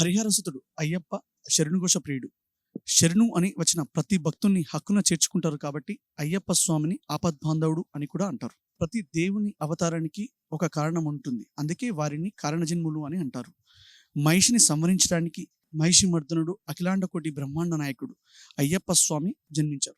హరిహరసుతుడు అయ్యప్ప శరణుఘోష ప్రియుడు. శరణు అని వచ్చిన ప్రతి భక్తుల్ని హక్కున చేర్చుకుంటారు కాబట్టి అయ్యప్ప స్వామిని ఆపద్బాంధవుడు అని కూడా అంటారు. ప్రతి దేవుని అవతారానికి ఒక కారణం ఉంటుంది. అందుకే వారిని కారణజన్ములు అని అంటారు. మహిషిని సంవరించడానికి మహిషి మర్దనుడు అఖిలాండకోటి బ్రహ్మాండ నాయకుడు అయ్యప్ప స్వామి జన్మించారు.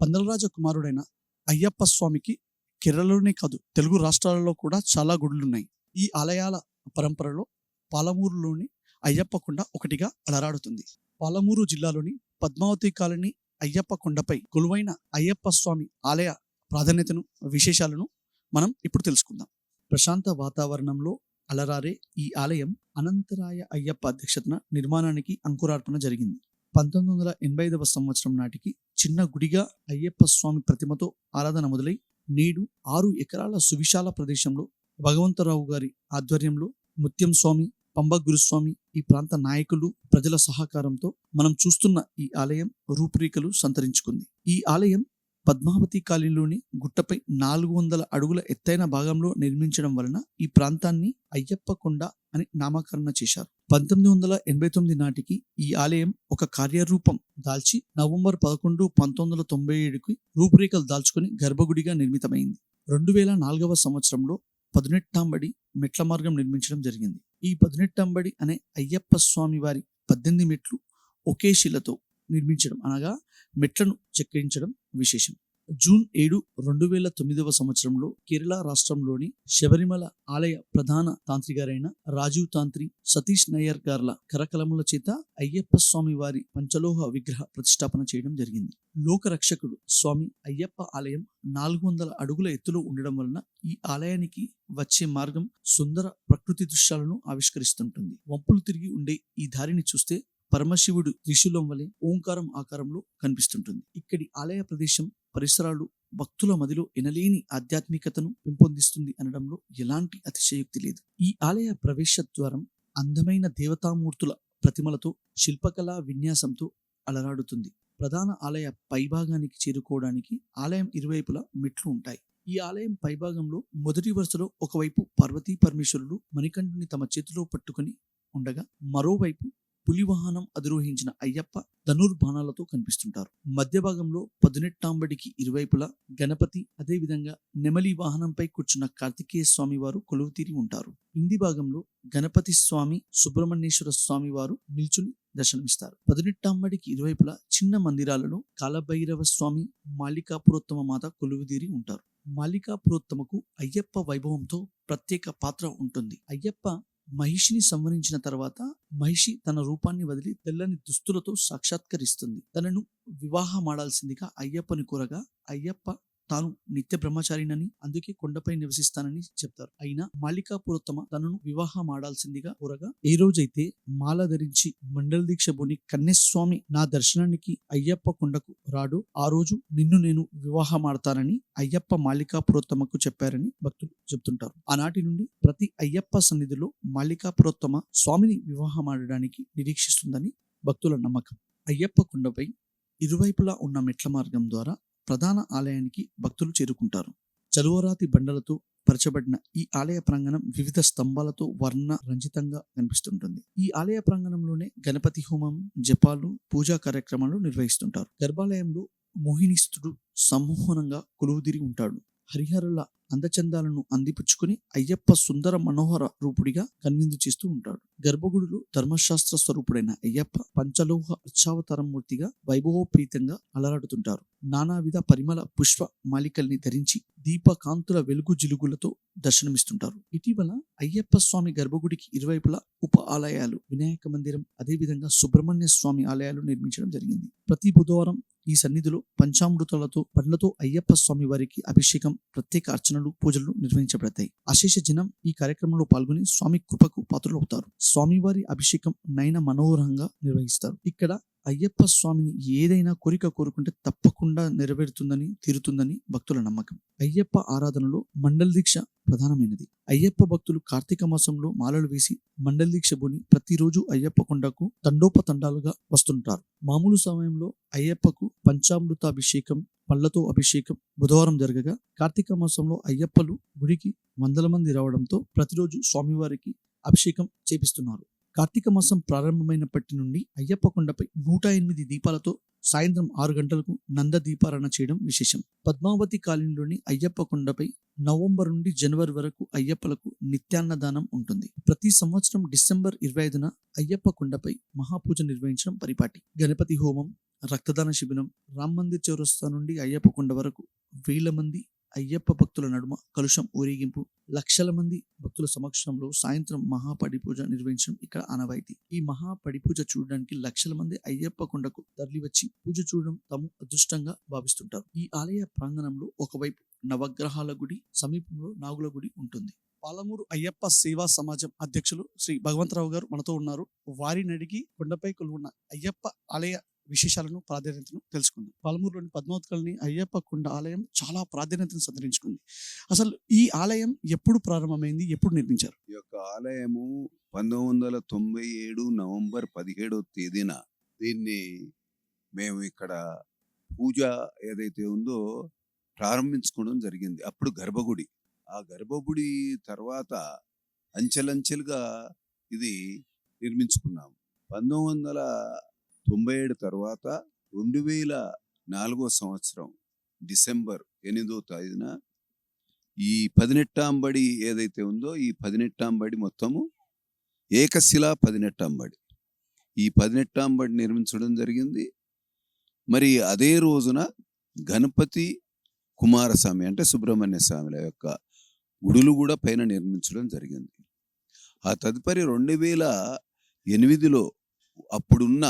పందలరాజ కుమారుడైన అయ్యప్ప స్వామికి కేరళలోనే కాదు తెలుగు రాష్ట్రాలలో కూడా చాలా గుడులున్నాయి. ఈ ఆలయాల పరంపరలో పాలమూరులోని అయ్యప్ప కొండ ఒకటిగా అలరాడుతుంది. పాలమూరు జిల్లాలోని పద్మావతి కాలనీ అయ్యప్ప కొండపై కొలువైన అయ్యప్ప స్వామి ఆలయ ప్రాధాన్యతను విశేషాలను మనం ఇప్పుడు తెలుసుకుందాం. ప్రశాంత వాతావరణంలో అలరారే ఈ ఆలయం అనంతరాయ అయ్యప్ప అధ్యక్షతన నిర్మాణానికి అంకురార్పణ జరిగింది. పంతొమ్మిది వందల ఎనభై ఐదవ సంవత్సరం నాటికి చిన్న గుడిగా అయ్యప్ప స్వామి ప్రతిమతో ఆరాధన మొదలై నేడు ఆరు ఎకరాల సువిశాల ప్రదేశంలో భగవంతరావు గారి ఆధ్వర్యంలో ముత్యం స్వామి పంబ గురుస్వామి ఈ ప్రాంత నాయకులు ప్రజల సహకారంతో మనం చూస్తున్న ఈ ఆలయం రూపురేఖలు సంతరించుకుంది. ఈ ఆలయం పద్మావతి కాలనీలోని గుట్టపై నాలుగు వందల అడుగుల ఎత్తైన భాగంలో నిర్మించడం వలన ఈ ప్రాంతాన్ని అయ్యప్ప కొండ అని నామకరణ చేశారు. పంతొమ్మిది వందల ఎనభై తొమ్మిది నాటికి ఈ ఆలయం ఒక కార్యరూపం దాల్చి నవంబర్ పదకొండు పంతొమ్మిది వందల తొంభై ఏడుకి రూపురేఖలు దాల్చుకుని గర్భగుడిగా నిర్మితమైంది. రెండు వేల నాలుగవ సంవత్సరంలో పదునెట్టాంబడి మెట్ల మార్గం నిర్మించడం జరిగింది. ఈ పదునెట్టంబడి అనే అయ్యప్ప స్వామి వారి పద్దెనిమిది మెట్లు ఒకే శిలతో నిర్మించడం అనగా మెట్లను చెక్కించడం విశేషం. జూన్ ఏడు రెండు వేల తొమ్మిదవ సంవత్సరంలో కేరళ రాష్ట్రంలోని శబరిమల ఆలయ ప్రధాన తాంత్రిగారైన రాజీవ్ తాంత్రి సతీష్ నయ్యర్ గార్ల కరకలముల చేత అయ్యప్ప స్వామి వారి పంచలోహ విగ్రహ ప్రతిష్టాపన చేయడం జరిగింది. లోకరక్షకుడు స్వామి అయ్యప్ప ఆలయం నాలుగు వందల అడుగుల ఎత్తులో ఉండడం వలన ఈ ఆలయానికి వచ్చే మార్గం సుందర ప్రకృతి దృశ్యాలను ఆవిష్కరిస్తుంటుంది. వంపులు తిరిగి ఉండే ఈ దారిని చూస్తే పరమశివుడు త్రిశూలం వలె ఓంకారం ఆకారంలో కనిపిస్తుంటుంది. ఇక్కడి ఆలయ ప్రదేశం పరిసరాలు భక్తుల మదిలో ఎనలేని ఆధ్యాత్మికతను పెంపొందిస్తుంది అనడంలో ఎలాంటి అతిశయోక్తి లేదు. ఈ ఆలయ ప్రవేశ ద్వారం అందమైన దేవతామూర్తుల ప్రతిమలతో శిల్పకళా విన్యాసంతో అలరాడుతుంది. ప్రధాన ఆలయ పైభాగానికి చేరుకోవడానికి ఆలయం ఇరువైపులా మెట్లు ఉంటాయి. ఈ ఆలయం పైభాగంలో మొదటి వరుసలో ఒకవైపు పార్వతీ పరమేశ్వరుడు మణికంఠుని తమ చేతిలో పట్టుకొని ఉండగా మరోవైపు పులివాహనం అధిరోహించిన అయ్యప్ప ధనుర్బాణాలతో కనిపిస్తుంటారు. మధ్య భాగంలో పదునెట్టాంబడికి ఇరువైపులా గణపతి అదేవిధంగా నెమలి వాహనంపై కూర్చున్న కార్తికేయ స్వామి వారు కొలువుతీరి ఉంటారు. కింది భాగంలో గణపతి స్వామి సుబ్రహ్మణ్యేశ్వర స్వామి వారు నిల్చుని దర్శనమిస్తారు. పదినెట్టాంబడికి ఇరువైపులా చిన్న మందిరాలలో కాలభైరవ స్వామి మాలికాపురోత్తమ మాత కొలువుదీరి ఉంటారు. మాలికాపురోత్తమకు అయ్యప్ప వైభవంతో ప్రత్యేక పాత్ర ఉంటుంది. అయ్యప్ప మహిషిని సంవరించిన తర్వాత మహిషి తన రూపాన్ని వదిలి తెల్లని దుస్తులతో సాక్షాత్కరిస్తుంది. తనను వివాహమాడాల్సిందిగా అయ్యప్పని కోరగా అయ్యప్ప తాను నిత్య బ్రహ్మచారినని అందుకే కొండపై నివసిస్తానని చెప్తారు. అయినా మాలికాపురోత్తమ తనను వివాహం ఆడాల్సిందిగా కోరగా ఏ రోజైతే మాల ధరించి మండల దీక్ష బోని కన్యస్వామి నా దర్శనానికి అయ్యప్ప కొండకు రాడు ఆ రోజు నిన్ను నేను వివాహం ఆడతానని అయ్యప్ప మాలికాపురోత్తమకు చెప్పారని భక్తులు చెప్తుంటారు. ఆనాటి నుండి ప్రతి అయ్యప్ప సన్నిధిలో మాలికాపురోత్తమ స్వామిని వివాహం ఆడడానికి నిరీక్షిస్తుందని భక్తుల నమ్మకం. అయ్యప్ప కొండపై ఇరువైపులా ఉన్న మెట్ల మార్గం ద్వారా ప్రధాన ఆలయానికి భక్తులు చేరుకుంటారు. చలువరాతి బండలతో పరచబడిన ఈ ఆలయ ప్రాంగణం వివిధ స్తంభాలతో వర్ణ రంజితంగా కనిపిస్తుంటుంది. ఈ ఆలయ ప్రాంగణంలోనే గణపతి హోమం జపాలు పూజా కార్యక్రమాలు నిర్వహిస్తుంటారు. గర్భాలయంలో మోహినిస్తుడు సమ్మోహనంగా కొలువుదిరి ఉంటాడు. హరిహరుల అందచందాలను అందిపుచ్చుకుని అయ్యప్ప సుందర మనోహర రూపుడిగా కన్విందు చేస్తూ ఉంటాడు. గర్భగుడులు ధర్మశాస్త్ర స్వరూపుడైన అయ్యప్ప పంచలోహ అర్చావతారం మూర్తిగా వైభవోపేతంగా అలరాడుతుంటారు. నానావిధ పరిమళ పుష్ప మాలికల్ని ధరించి దీపకాంతుల వెలుగు జిలుగులతో దర్శనమిస్తుంటారు. ఇటీవల అయ్యప్ప స్వామి గర్భగుడికి ఇరువైపులా ఉప ఆలయాలు వినాయక మందిరం అదేవిధంగా సుబ్రహ్మణ్య స్వామి ఆలయాలు నిర్మించడం జరిగింది. ప్రతి బుధవారం ఈ సన్నిధిలో పంచామృతాలతో పండ్లతో అయ్యప్ప స్వామి వారికి అభిషేకం ప్రత్యేక అర్చనలు పూజలు నిర్వహించబడతాయి. అశేష జనం ఈ కార్యక్రమంలో పాల్గొని స్వామి కృపకు పాత్రలవుతారు. స్వామివారి అభిషేకం నయన మనోహరంగా నిర్వహిస్తారు. ఇక్కడ అయ్యప్ప స్వామిని ఏదైనా కోరిక కోరుకుంటే తప్పకుండా నెరవేరుతుందని తీరుతుందని భక్తుల నమ్మకం. అయ్యప్ప ఆరాధనలో మండల దీక్ష ప్రధానమైనది. అయ్యప్ప భక్తులు కార్తీక మాసంలో మాలలు వేసి మండలి దీక్ష బుని ప్రతిరోజు అయ్యప్ప కొండకు తండోపతండాలుగా వస్తుంటారు. మామూలు సమయంలో అయ్యప్పకు పంచామృతాభిషేకం పళ్ళతో అభిషేకం బుధవారం జరగగా కార్తీక మాసంలో అయ్యప్పలు గుడికి వందల మంది రావడంతో ప్రతిరోజు స్వామివారికి అభిషేకం చేపిస్తున్నారు. కార్తీక మాసం ప్రారంభమైనప్పటి నుండి అయ్యప్ప కొండపై నూట ఎనిమిది దీపాలతో సాయంత్రం ఆరు గంటలకు నంద దీపారాధన చేయడం విశేషం. పద్మావతి కాలనీలోని అయ్యప్ప కొండపై నవంబర్ నుండి జనవరి వరకు అయ్యప్పలకు నిత్యాన్నదానం ఉంటుంది. ప్రతి సంవత్సరం డిసెంబర్ ఇరవై ఐదున అయ్యప్ప కొండపై మహాపూజ నిర్వహించడం పరిపాటి. గణపతి హోమం రక్తదాన శిబిరం రామ్ మందిర్ చౌరస్తా నుండి అయ్యప్ప కొండ వరకు వేల మంది అయ్యప్ప భక్తుల నడుమ కలుషం ఊరేగింపు. లక్షల మంది భక్తుల సమక్షంలో సాయంత్రం మహాపడిపూజ నిర్వహించడం ఇక్కడ ఆనవాయితీ. ఈ మహాపడిపూజ చూడడానికి లక్షల మంది అయ్యప్ప కొండకు తరలివచ్చి పూజ చూడడం తాము అదృష్టంగా భావిస్తుంటారు. ఈ ఆలయ ప్రాంగణంలో ఒకవైపు నవగ్రహాల గుడి సమీపంలో నాగుల గుడి ఉంటుంది. పాలమూరు అయ్యప్ప సేవా సమాజం అధ్యక్షులు శ్రీ భగవంతరావు గారు మనతో ఉన్నారు. వారిని అడిగి కొండపై కొలువున్న అయ్యప్ప ఆలయ విశేషాలను ప్రాధాన్యతను తెలుసుకుందాం. పాలమూరులోని పద్మావతికల్ని అయ్యప్ప కొండ ఆలయం చాలా ప్రాధాన్యతను సంతరించుకుంది. అసలు ఈ ఆలయం ఎప్పుడు ప్రారంభమైంది? ఎప్పుడు నిర్మించారు? ఈ యొక్క ఆలయము పంతొమ్మిది వందల తొంభై ఏడు నవంబర్ పదిహేడవ తేదీన దీన్ని మేము ఇక్కడ పూజ ఏదైతే ఉందో ప్రారంభించుకోవడం జరిగింది. అప్పుడు గర్భగుడి. ఆ గర్భగుడి తర్వాత అంచెలంచెలుగా ఇది నిర్మించుకున్నాము. పంతొమ్మిది వందల తొంభై ఏడు తర్వాత రెండు వేల నాలుగో సంవత్సరం డిసెంబర్ ఎనిమిదో తేదీన ఈ పదినెట్టాంబడి ఏదైతే ఉందో ఈ పదినెట్టాంబడి మొత్తము ఏకశిలా పదినెట్టాంబడి. ఈ పదినెట్టాంబడి నిర్మించడం జరిగింది. మరి అదే రోజున గణపతి కుమారస్వామి అంటే సుబ్రహ్మణ్య స్వామిల యొక్క గుడులు కూడా పైన నిర్మించడం జరిగింది. ఆ తదుపరి రెండు వేల ఎనిమిదిలో అప్పుడున్న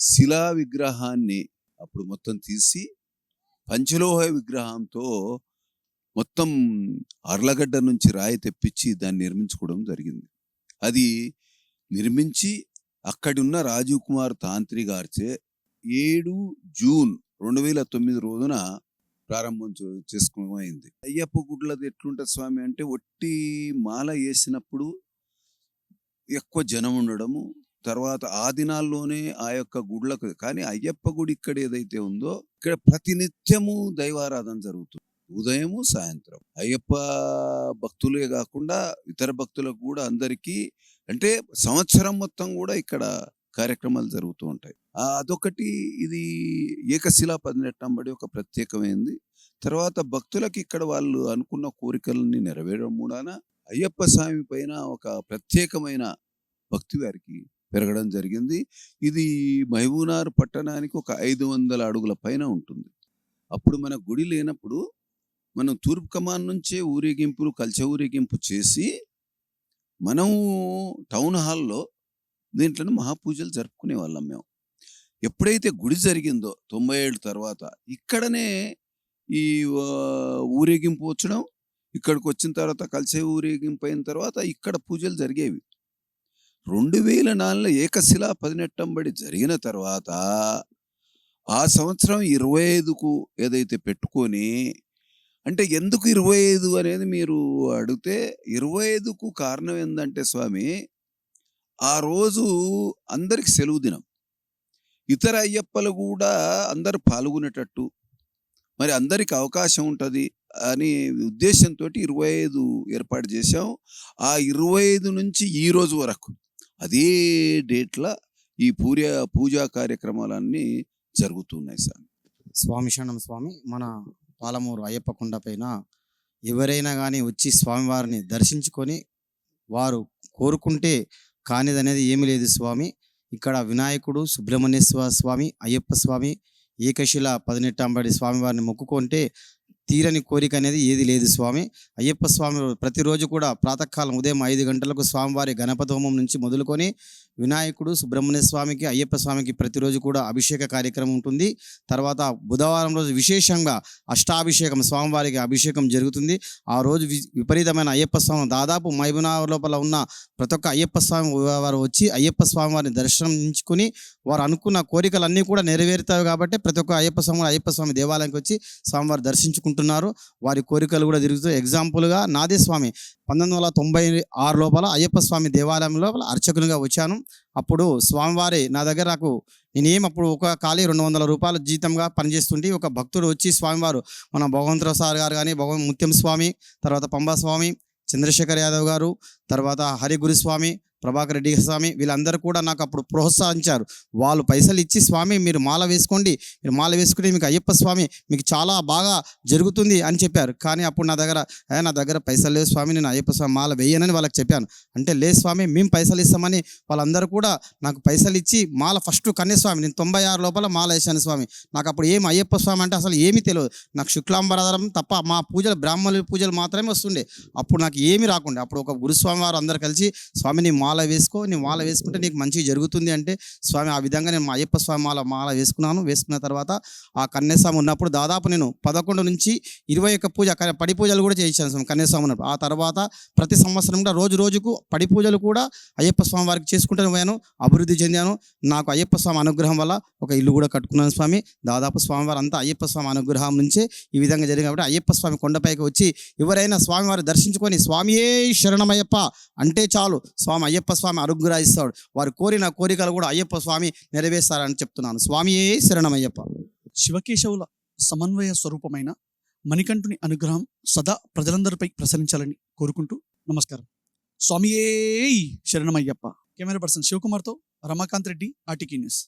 శిలా విగ్రహాన్ని అప్పుడు మొత్తం తీసి పంచలోహ విగ్రహంతో మొత్తం అర్లగడ్డ నుంచి రాయి తెప్పించి దాన్ని నిర్మించుకోవడం జరిగింది. అది నిర్మించి అక్కడున్న రాజీవ్ కుమార్ తాంత్రి గారిచే ఏడు జూన్ రెండు వేల తొమ్మిది రోజున ప్రారంభం చే- చేసుకోమైంది అయ్యప్ప గుడ్లది ఎట్లుంటుంది స్వామి అంటే ఒట్టి మాల వేసినప్పుడు ఎక్కువ జనం ఉండడము తర్వాత ఆ దినాల్లోనే ఆ యొక్క గుడ్లకు కానీ అయ్యప్ప గుడి ఇక్కడ ఏదైతే ఉందో ఇక్కడ ప్రతినిత్యము దైవారాధన జరుగుతుంది ఉదయము సాయంత్రం. అయ్యప్ప భక్తులే కాకుండా ఇతర భక్తులకు కూడా అందరికీ అంటే సంవత్సరం మొత్తం కూడా ఇక్కడ కార్యక్రమాలు జరుగుతూ ఉంటాయి. అదొకటి ఇది ఏకశిలా పదినెట్టంబడి ఒక ప్రత్యేకమైంది. తర్వాత భక్తులకు ఇక్కడ వాళ్ళు అనుకున్న కోరికలని నెరవేరడం మూడాన అయ్యప్ప స్వామి పైన ఒక ప్రత్యేకమైన భక్తి వారికి పెరగడం జరిగింది. ఇది మహబూనార్ పట్టణానికి ఒక ఐదు వందల అడుగుల పైన ఉంటుంది. అప్పుడు మన గుడి లేనప్పుడు మనం తూర్పు కమాన్ నుంచే ఊరేగింపులు కలిసే ఊరేగింపు చేసి మనము టౌన్ హాల్లో దీంట్లో మహాపూజలు జరుపుకునే వాళ్ళం మేము. ఎప్పుడైతే గుడి జరిగిందో తొంభై ఏళ్ళ తర్వాత ఇక్కడనే ఈ ఊరేగింపు వచ్చడం ఇక్కడికి వచ్చిన తర్వాత కలిసే ఊరేగింపు అయిన తర్వాత ఇక్కడ పూజలు జరిగేవి. రెండు వేల నాలుగులో ఏకశిలా పదినెట్టంబడి జరిగిన తర్వాత ఆ సంవత్సరం ఇరవై ఐదుకు ఏదైతే పెట్టుకొని అంటే ఎందుకు ఇరవై ఐదు అనేది మీరు అడిగితే ఇరవై ఐదుకు కారణం ఏంటంటే స్వామి ఆ రోజు అందరికి సెలవు దినం. ఇతర అయ్యప్పలు కూడా అందరు పాల్గొనేటట్టు మరి అందరికి అవకాశం ఉంటుంది అని ఉద్దేశంతో ఇరవై ఐదు ఏర్పాటు చేశాం. ఆ ఇరవై ఐదు నుంచి ఈ రోజు వరకు. అదే డేట్ల ఈ పూజ పూజా కార్యక్రమాలన్నీ జరుగుతున్నాయి సార్. స్వామి శరణం స్వామి మన పాలమూరు అయ్యప్ప కొండ పైన ఎవరైనా కానీ వచ్చి స్వామివారిని దర్శించుకొని వారు కోరుకుంటే కానిదనేది ఏమీ లేదు స్వామి. ఇక్కడ వినాయకుడు సుబ్రహ్మణ్యేశ్వర స్వామి అయ్యప్ప స్వామి ఏకశిల పదినెట్టాంబడి స్వామివారిని మొక్కుకుంటే తీరని కోరిక అనేది ఏది లేదు స్వామి. అయ్యప్ప స్వామి ప్రతిరోజు కూడా ప్రాతకాలం ఉదయం ఐదు గంటలకు స్వామివారి గణపతి హోమం నుంచి మొదలుకొని వినాయకుడు సుబ్రహ్మణ్య స్వామికి అయ్యప్ప స్వామికి ప్రతిరోజు కూడా అభిషేక కార్యక్రమం ఉంటుంది. తర్వాత బుధవారం రోజు విశేషంగా అష్టాభిషేకం స్వామివారికి అభిషేకం జరుగుతుంది. ఆ రోజు వి- విపరీతమైన అయ్యప్ప స్వామి దాదాపు మైబునార్ లోపల ఉన్న ప్రతి ఒక్క అయ్యప్ప స్వామి వారు వచ్చి అయ్యప్ప స్వామి వారిని దర్శించుకుని వారు అనుకున్న కోరికలన్నీ కూడా నెరవేరుతాయి కాబట్టి ప్రతి ఒక్క అయ్యప్ప స్వామి అయ్యప్ప స్వామి దేవాలయానికి వచ్చి స్వామివారు దర్శించుకుంటున్నారు. వారి కోరికలు కూడా తిరుగుతాయి ఎగ్జాంపుల్గా నాదే స్వామి. పంతొమ్మిది వందల తొంభై ఆరు లోపల అయ్యప్ప స్వామి దేవాలయం లోపల అర్చకునిగా వచ్చాను. అప్పుడు స్వామివారి నా దగ్గర నాకు నేనేం అప్పుడు ఒక ఖాళీ రెండు వందల రూపాయల జీతంగా పనిచేస్తుంటే ఒక భక్తుడు వచ్చి స్వామివారు మన భగవంతరావు సార్ గారు కానీ భగవన్ ముత్యం స్వామి తర్వాత పంబా స్వామి చంద్రశేఖర్ యాదవ్ గారు తర్వాత హరిగురుస్వామి ప్రభాకర్ రెడ్డి స్వామి వీళ్ళందరూ కూడా నాకు అప్పుడు ప్రోత్సహించారు. వాళ్ళు పైసలు ఇచ్చి స్వామి మీరు మాల వేసుకోండి. మీరు మాల వేసుకుంటే మీకు అయ్యప్ప స్వామి మీకు చాలా బాగా జరుగుతుంది అని చెప్పారు. కానీ అప్పుడు నా దగ్గర నా దగ్గర పైసలు లేవు స్వామి. నేను అయ్యప్ప స్వామి మాల వేయనని వాళ్ళకి చెప్పాను. అంటే లేదు స్వామి మేము పైసలు ఇస్తామని వాళ్ళందరూ కూడా నాకు పైసలు ఇచ్చి మాల ఫస్ట్ కన్యస్వామి. నేను తొంభై ఆరు లోపల మాల వేసాను స్వామి. నాకు అప్పుడు ఏం అయ్యప్ప స్వామి అంటే అసలు ఏమీ తెలియదు. నాకు శుక్లాంబరాధారం తప్ప మా పూజలు బ్రాహ్మణుల పూజలు మాత్రమే వస్తుండే. అప్పుడు నాకు ఏమీ రాకుండే. అప్పుడు ఒక గురుస్వామి వారు అందరు కలిసి స్వామిని మాల మాల వేసుకో నీ మాల వేసుకుంటే నీకు మంచిగా జరుగుతుంది అంటే స్వామి ఆ విధంగా నేను మా అయ్యప్ప స్వామి మాల మాల వేసుకున్నాను. వేసుకున్న తర్వాత ఆ కన్యాస్వామి ఉన్నప్పుడు దాదాపు నేను పదకొండు నుంచి ఇరవై ఒక్క పూజ పడి పూజలు కూడా చేయించాను స్వామి కన్యాస్వామి ఉన్నప్పుడు. ఆ తర్వాత ప్రతి సంవత్సరం కూడా రోజు రోజుకు పడి పూజలు కూడా అయ్యప్ప స్వామి వారికి చేసుకుంటూ పోయాను అభివృద్ధి చెందాను. నాకు అయ్యప్ప స్వామి అనుగ్రహం వల్ల ఒక ఇల్లు కూడా కట్టుకున్నాను స్వామి. దాదాపు స్వామివారు అంతా అయ్యప్ప స్వామి అనుగ్రహం నుంచే ఈ విధంగా జరిగింది కాబట్టి అయ్యప్ప స్వామి కొండపైకి వచ్చి ఎవరైనా స్వామివారు దర్శించుకొని స్వామియే శరణమయ్యప్ప అంటే చాలు. స్వామి అయ్యప్ప స్వామి అనుగ్రహిస్తాడు. వారు కోరిన కోరికలు కూడా అయ్యప్ప స్వామి నెరవేర్స్తారని చెప్తున్నాను. స్వామియే శరణమయ్యప్ప శివకేశవుల సమన్వయ స్వరూపమైన మణికంఠుని అనుగ్రహం సదా ప్రజలందరిపై ప్రసరించాలని కోరుకుంటూ నమస్కారం. స్వామియే శరణమయ్యప్ప కెమెరా పర్సన్ శివకుమార్తో రమాకాంత్ రెడ్డి ఆర్టీకీ న్యూస్.